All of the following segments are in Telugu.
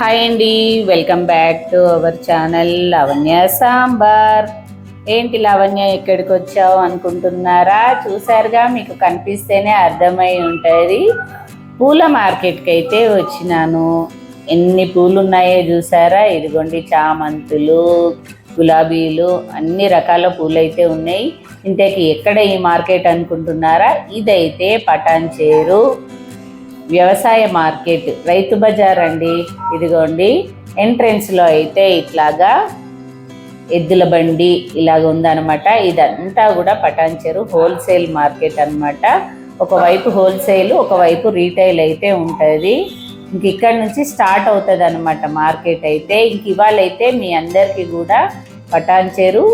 హాయ్ అండి welcome back to our channel Lavanya sambar. ఏంటి లావణ్య ఎక్కడికి వచ్చావు అనుకుంటున్నారా? చూసారుగా మీకు కనిపిస్తేనే అర్థమై ఉంటుంది. పూల మార్కెట్కి అయితే వచ్చినాను. ఎన్ని పూలు ఉన్నాయో చూసారా ఇదిగోండి చామంతులు గులాబీలు అన్ని రకాల పూలు అయితే ఉన్నాయి. ఇంతకీ ఎక్కడ ఈ మార్కెట్ అనుకుంటున్నారా? ఇదైతే పటాన్ చేరు వ్యవసాయ మార్కెట్. రైతు బజార్ అండి. ఇదిగోండి. ఎంట్రెన్స్లో అయితే ఇట్లాగా ఎద్దుల బండి ఇలాగ ఉందన్నమాట. ఇదంతా కూడా పటాన్చెరు హోల్సేల్ మార్కెట్ అనమాట ఒకవైపు హోల్సేల్ ఒకవైపు రీటైల్ అయితే ఉంటుంది. ఇంక ఇక్కడ నుంచి స్టార్ట్ అవుతుంది అనమాట మార్కెట్ అయితే. ఇంక ఇవాళ అయితే మీ అందరికీ కూడా పటాన్చెరు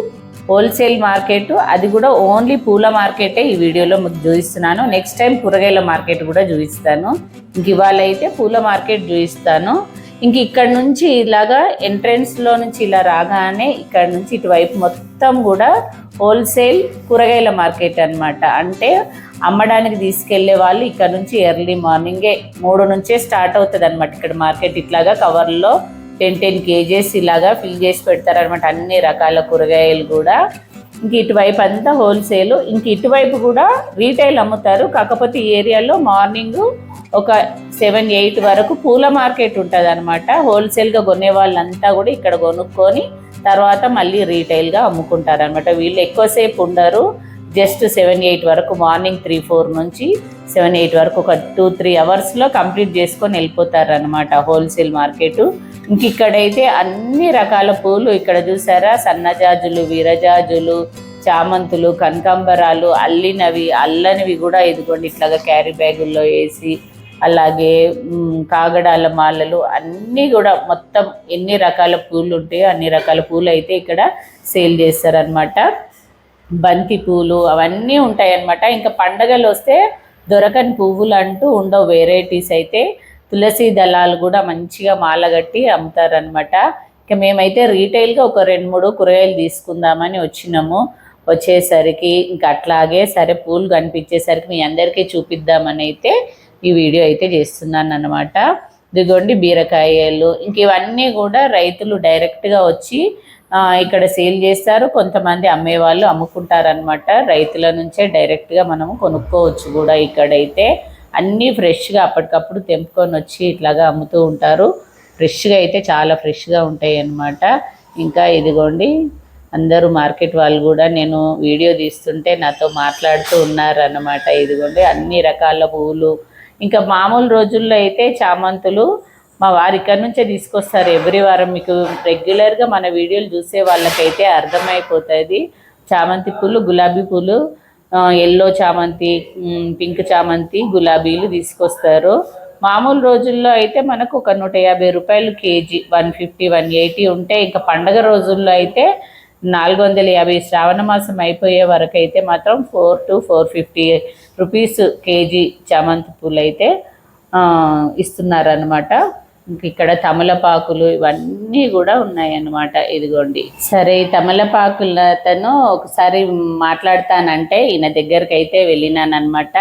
హోల్సేల్ మార్కెట్ అది కూడా ఓన్లీ పూల మార్కెటే ఈ వీడియోలో మీకు చూపిస్తున్నాను. నెక్స్ట్ టైం కూరగాయల మార్కెట్ కూడా చూపిస్తాను. ఇంక ఇవాళ అయితే పూల మార్కెట్ చూపిస్తాను. ఇంక ఇక్కడ నుంచి ఇలాగా ఎంట్రెన్స్లో నుంచి ఇలా రాగానే ఇక్కడ నుంచి ఇటువైపు మొత్తం కూడా హోల్సేల్ కూరగాయల మార్కెట్ అన్నమాట. అంటే అమ్మడానికి తీసుకెళ్ళే వాళ్ళు ఇక్కడ నుంచి ఎర్లీ మార్నింగే మూడు నుంచే స్టార్ట్ అవుతుంది అనమాట ఇక్కడ మార్కెట్ ఇట్లాగా కవర్లో టెన్ టెన్ కేజెస్ ఇలాగా ఫిల్ చేసి పెడతారనమాట అన్ని రకాల కూరగాయలు కూడా. ఇంక ఇటువైపు అంతా హోల్సేల్ ఇంక ఇటువైపు కూడా రీటైల్ అమ్ముతారు. కాకపోతే ఈ ఏరియాలో మార్నింగ్ ఒక సెవెన్ ఎయిట్ వరకు పూల మార్కెట్ ఉంటుంది అనమాట హోల్సేల్గా కొనే వాళ్ళంతా కూడా ఇక్కడ కొనుక్కొని తర్వాత మళ్ళీ రీటైల్గా అమ్ముకుంటారు అనమాట వీళ్ళు ఎక్కువసేపు ఉండరు. జస్ట్ సెవెన్ ఎయిట్ వరకు మార్నింగ్ త్రీ ఫోర్ నుంచి సెవెన్ ఎయిట్ వరకు ఒక టూ త్రీ అవర్స్లో కంప్లీట్ చేసుకొని వెళ్ళిపోతారు అనమాట హోల్సేల్ మార్కెట్. ఇంక ఇక్కడైతే అన్ని రకాల పూలు ఇక్కడ చూసారా? సన్నజాజులు వీరజాజులు చామంతులు కనకాంబరాలు అల్లినవి అల్లనివి కూడా ఇదిగోండి ఇట్లాగా క్యారీ బ్యాగుల్లో వేసి అలాగే కాగడాల మాలలు అన్నీ కూడా మొత్తం ఎన్ని రకాల పూలు ఉంటాయో అన్ని రకాల పూలు అయితే ఇక్కడ సేల్ చేస్తారనమాట బంతి పూలు అవన్నీ ఉంటాయి అన్నమాట ఇంకా పండగలు వస్తే దొరకని పువ్వులు అంటూ ఉండవు వెరైటీస్ అయితే. తులసి దళాలు కూడా మంచిగా మాలగట్టి అమ్ముతారనమాట ఇక మేమైతే రీటైల్గా ఒక రెండు మూడు కూరగాయలు తీసుకుందామని వచ్చినాము. వచ్చేసరికి ఇంకా అట్లాగే సరే పూలు కనిపించేసరికి మీ అందరికీ చూపిద్దామని అయితే ఈ వీడియో అయితే చేస్తున్నాను అనమాట ఇదిగోండి బీరకాయలు. ఇంక ఇవన్నీ కూడా రైతులు డైరెక్ట్గా వచ్చి ఇక్కడ సేల్ చేస్తారు. కొంతమంది అమ్మేవాళ్ళు అమ్ముకుంటారనమాట రైతుల నుంచే డైరెక్ట్గా మనము కొనుక్కోవచ్చు కూడా ఇక్కడైతే. అన్నీ ఫ్రెష్గా అప్పటికప్పుడు తెంపుకొని వచ్చి ఇట్లాగా అమ్ముతూ ఉంటారు. ఫ్రెష్గా అయితే చాలా ఫ్రెష్గా ఉంటాయి అన్నమాట ఇంకా ఇదిగోండి అందరూ మార్కెట్ వాళ్ళు కూడా నేను వీడియో తీస్తుంటే నాతో మాట్లాడుతూ ఉన్నారన్నమాట. ఇదిగోండి అన్ని రకాల పువ్వులు ఇంకా మామూలు రోజుల్లో అయితే చామంతులు మా వారి ఇక్కడ నుంచే తీసుకొస్తారు. ఎవ్రీ వారం మీకు రెగ్యులర్గా మన వీడియోలు చూసే వాళ్ళకైతే అర్థమైపోతుంది. చామంతి పూలు గులాబీ పూలు ఎల్లో చామంతి పింక్ చామంతి గులాబీలు తీసుకొస్తారు. మామూలు రోజుల్లో అయితే మనకు ఒక నూట యాభై రూపాయలు KG one fifty one eighty ఉంటే ఇంకా పండగ రోజుల్లో అయితే నాలుగు వందల యాభై శ్రావణ మాసం అయిపోయే వరకు అయితే మాత్రం four to four fifty rupees KG చామంతి పూలు అయితే ఇస్తున్నారనమాట ఇక్కడ తమలపాకులు ఇవన్నీ కూడా ఉన్నాయన్నమాట. ఇదిగోండి. సరే ఈ తమలపాకులతను ఒకసారి మాట్లాడతానంటే ఈయన దగ్గరికి అయితే వెళ్ళినానమాట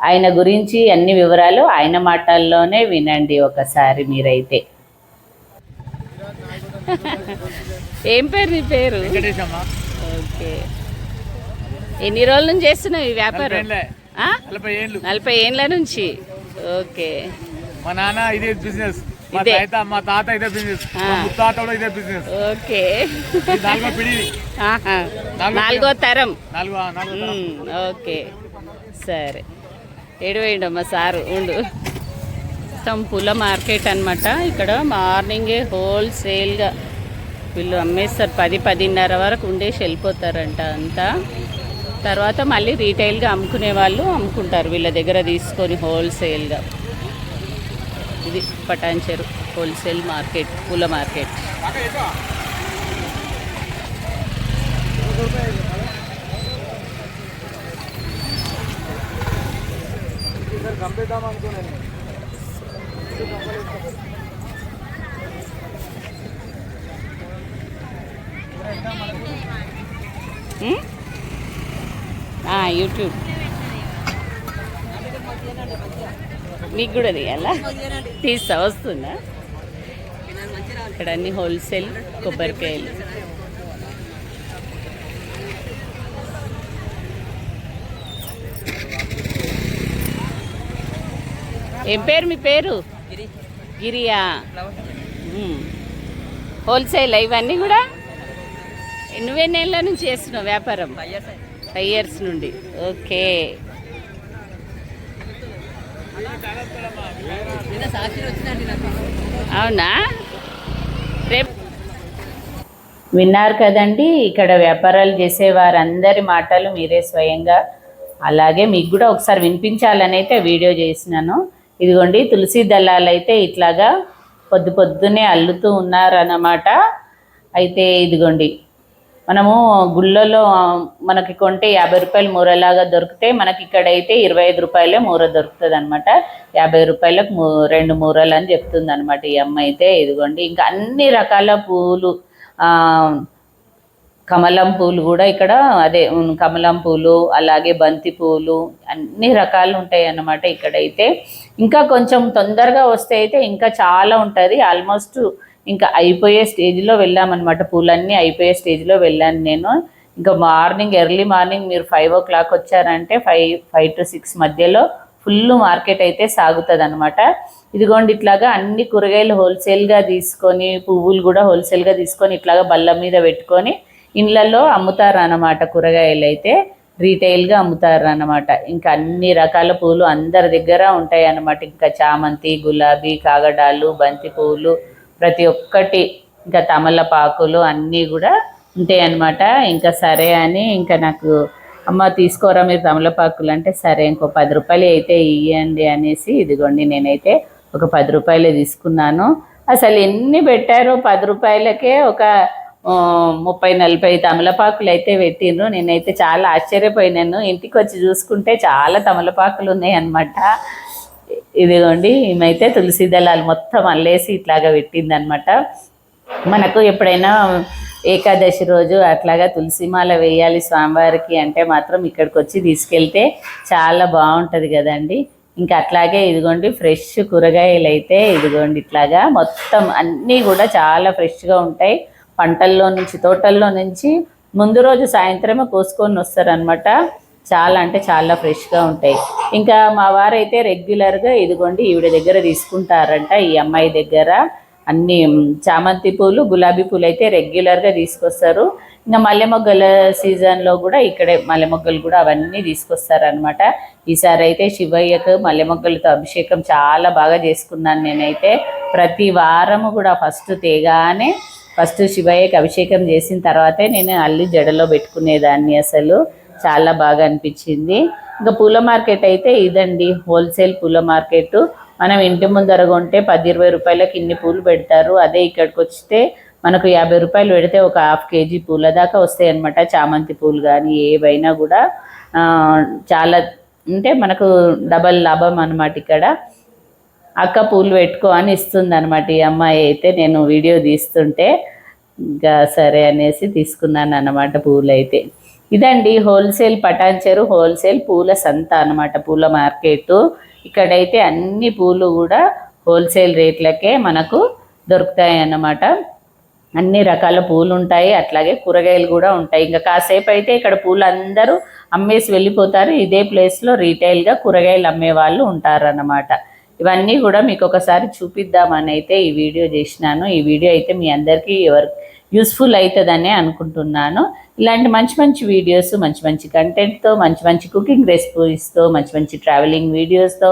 ఆయన గురించి అన్ని వివరాలు ఆయన మాటల్లోనే వినండి ఒకసారి మీరైతే. ఏం పేరు నీ పేరు? ఓకే. ఎన్ని రోజుల నుంచి చేస్తున్నావు ఈ వ్యాపారం? నలభై ఏళ్ళు నుంచి. ఓకే. మా నాన్న ఇదే బిజినెస్ మా. తాత మా తాత ఇదే బిజినెస్. ముత్తాత కూడా ఇదే బిజినెస్ ఓకే. నాలుగో పిడి. నాలుగో తరం. నాలుగో నాలుగో ఓకే. సరే. ఎడివేయండమ్మా సారు ఉండు. మొత్తం పూల మార్కెట్ అన్నమాట. ఇక్కడ మార్నింగే హోల్సేల్గా వీళ్ళు అమ్మేస్తారు. పది పదిన్నర వరకు ఉండేసి వెళ్ళిపోతారంట అంతా. తర్వాత మళ్ళీ రీటైల్గా అమ్ముకునే వాళ్ళు అమ్ముకుంటారు. వీళ్ళ దగ్గర తీసుకొని హోల్సేల్గా ఇది పటాన్చెరు హోల్సేల్ మార్కెట్ పూల మార్కెట్. యూట్యూబ్. మీకు కూడా తీయాలా? తీస్తా వస్తుందా? ఇక్కడ అన్ని హోల్సేల్ కొబ్బరికాయలు. ఏం పేరు మీ పేరు? గిరియా. హోల్సేల్ ఇవన్నీ కూడా? నువ్వెన్నేళ్ళ నుంచి చేస్తున్నావు వ్యాపారం? ఫైవ్ ఇయర్స్ నుండి. ఓకే. అవునా? రేపు విన్నారు కదండి ఇక్కడ వ్యాపారాలు చేసే వారందరి మాటలు మీరే స్వయంగా. అలాగే మీకు కూడా ఒకసారి వినిపించాలని అయితే వీడియో చేసినాను. ఇదిగోండి తులసి దళాలు అయితే ఇట్లాగా పొద్దు పొద్దునే అల్లుతూ ఉన్నారన్నమాట. అయితే ఇదిగోండి మనము గుళ్ళలో మనకి కొంటే యాభై రూపాయలు మూరలాగా దొరికితే మనకి ఇక్కడైతే ఇరవై ఐదు రూపాయలే మూర దొరుకుతుంది అనమాట యాభై రూపాయలకు మూ రెండు మూరలు అని చెప్తుంది అనమాట ఈ అమ్మ అయితే ఇదిగోండి ఇంకా అన్ని రకాల పూలు కమలం పూలు కూడా ఇక్కడ అదే కమలం పూలు అలాగే బంతి పూలు అన్ని రకాలు ఉంటాయి అన్నమాట ఇక్కడైతే. ఇంకా కొంచెం తొందరగా వస్తే అయితే ఇంకా చాలా ఉంటుంది. ఆల్మోస్ట్ ఇంకా అయిపోయే స్టేజ్లో వెళ్ళామన్నమాట. పూలన్నీ అయిపోయే స్టేజ్లో వెళ్ళాను నేను. ఇంకా మార్నింగ్ ఎర్లీ మార్నింగ్ మీరు ఫైవ్ ఓ క్లాక్ వచ్చారంటే ఫైవ్ ఫైవ్ టు సిక్స్ మధ్యలో ఫుల్ మార్కెట్ అయితే సాగుతుంది అనమాట ఇదిగోండి ఇట్లాగా అన్ని కూరగాయలు హోల్సేల్గా తీసుకొని పువ్వులు కూడా హోల్సేల్గా తీసుకొని ఇట్లాగా బల్ల మీద పెట్టుకొని ఇండ్లలో అమ్ముతారు అన్నమాట కూరగాయలు అయితే రీటైల్గా అమ్ముతారు అన్నమాట ఇంకా అన్ని రకాల పూలు అందరి దగ్గర ఉంటాయి అన్నమాట ఇంకా చామంతి గులాబీ కాగడాలు బంతి పువ్వులు ప్రతి ఒక్కటి ఇంకా తమలపాకులు అన్నీ కూడా ఉంటాయి అన్నమాట ఇంకా సరే అని ఇంకా నాకు అమ్మ తీసుకోరా మీరు తమలపాకులు? అంటే సరే ఇంకో పది రూపాయలు అయితే ఇవ్వండి అనేసి ఇదిగోండి నేనైతే ఒక పది రూపాయలే తీసుకున్నాను. అసలు ఎన్ని పెట్టారో పది రూపాయలకే ఒక ముప్పై నలభై తమలపాకులు అయితే పెట్టిండ్రు. నేనైతే చాలా ఆశ్చర్యపోయినాను. ఇంటికి వచ్చి చూసుకుంటే చాలా తమలపాకులు ఉన్నాయి అన్నమాట ఇదిగోండి ఈమెయితే తులసి దళాలు మొత్తం అల్లేసి ఇట్లాగా పెట్టిందనమాట. మనకు ఎప్పుడైనా ఏకాదశి రోజు అట్లాగా తులసిమాల వేయాలి స్వామివారికి అంటే మాత్రం ఇక్కడికి వచ్చి తీసుకెళ్తే చాలా బాగుంటుంది కదండి. ఇంకా అట్లాగే ఇదిగోండి ఫ్రెష్ కూరగాయలు అయితే ఇదిగోండి ఇట్లాగా మొత్తం అన్నీ కూడా చాలా ఫ్రెష్గా ఉంటాయి. పంటల్లో నుంచి తోటల్లో నుంచి ముందు రోజు సాయంత్రమే కోసుకొని వస్తారనమాట. చాలా అంటే చాలా ఫ్రెష్గా ఉంటాయి. ఇంకా మా వారైతే రెగ్యులర్గా ఇదిగోండి ఈవిడ దగ్గర తీసుకుంటారంట. ఈ అమ్మాయి దగ్గర అన్ని చామంతి పూలు గులాబీ పూలు అయితే రెగ్యులర్గా తీసుకొస్తారు. ఇంకా మల్లె మొగ్గల సీజన్లో కూడా ఇక్కడే మల్లె మొగ్గలు కూడా అవన్నీ తీసుకొస్తారనమాట ఈసారి అయితే శివయ్యకు మల్లె మొగ్గలతో అభిషేకం చాలా బాగా చేసుకున్నాను నేనైతే. ప్రతి వారము కూడా ఫస్ట్ తేగానే ఫస్ట్ శివయ్యకి అభిషేకం చేసిన తర్వాతే నేను అల్లి జడలో పెట్టుకునేదాన్ని అసలు. చాలా బాగా అనిపించింది. ఇంకా పూల మార్కెట్ అయితే ఇదండి హోల్సేల్ పూల మార్కెట్. మనం ఇంటి ముందర కొంటే పది ఇరవై రూపాయలకి ఇన్ని పూలు పెడతారు. అదే ఇక్కడికి వస్తే మనకు యాభై రూపాయలు పెడితే ఒక హాఫ్ కేజీ పూల దాకా వస్తాయి అనమాట చామంతి పూలు కానీ ఏవైనా కూడా. చాలా అంటే మనకు డబల్ లాభం అనమాట ఇక్కడ. అక్క పూలు పెట్టుకో అని ఇస్తుంది అనమాట ఈ అమ్మాయి అయితే. నేను వీడియో తీస్తుంటే ఇంకా సరే అనేసి తీసుకున్నాను అన్నమాట పూలు అయితే ఇదండి హోల్సేల్ పటాన్చేరు హోల్సేల్ పూల సంత అన్నమాట పూల మార్కెట్. ఇక్కడైతే అన్ని పూలు కూడా హోల్సేల్ రేట్లకే మనకు దొరుకుతాయి అన్నమాట అన్ని రకాల పూలు ఉంటాయి అట్లాగే కూరగాయలు కూడా ఉంటాయి. ఇంకా కాసేపు అయితే ఇక్కడ పూలు అందరూ అమ్మేసి వెళ్ళిపోతారు. ఇదే ప్లేస్లో రీటైల్గా కూరగాయలు అమ్మే వాళ్ళు ఉంటారన్నమాట. ఇవన్నీ కూడా మీకు ఒకసారి చూపిద్దామని అయితే ఈ వీడియో చేసినాను. ఈ వీడియో అయితే మీ అందరికీ ఎవరు యూస్ఫుల్ అవుతుందనే అనుకుంటున్నాను. ఇలాంటి మంచి మంచి వీడియోస్ మంచి మంచి కంటెంట్తో మంచి మంచి కుకింగ్ రెసిపీస్తో మంచి మంచి ట్రావెలింగ్ వీడియోస్తో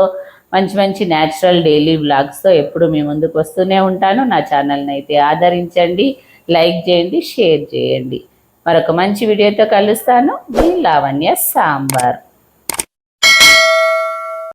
మంచి మంచి న్యాచురల్ డైలీ వ్లాగ్స్తో ఎప్పుడు మీ ముందుకు వస్తూనే ఉంటాను. నా ఛానల్ని అయితే ఆదరించండి లైక్ చేయండి షేర్ చేయండి. మరొక మంచి వీడియోతో కలుస్తాను. మీ లావణ్య సాంబార్.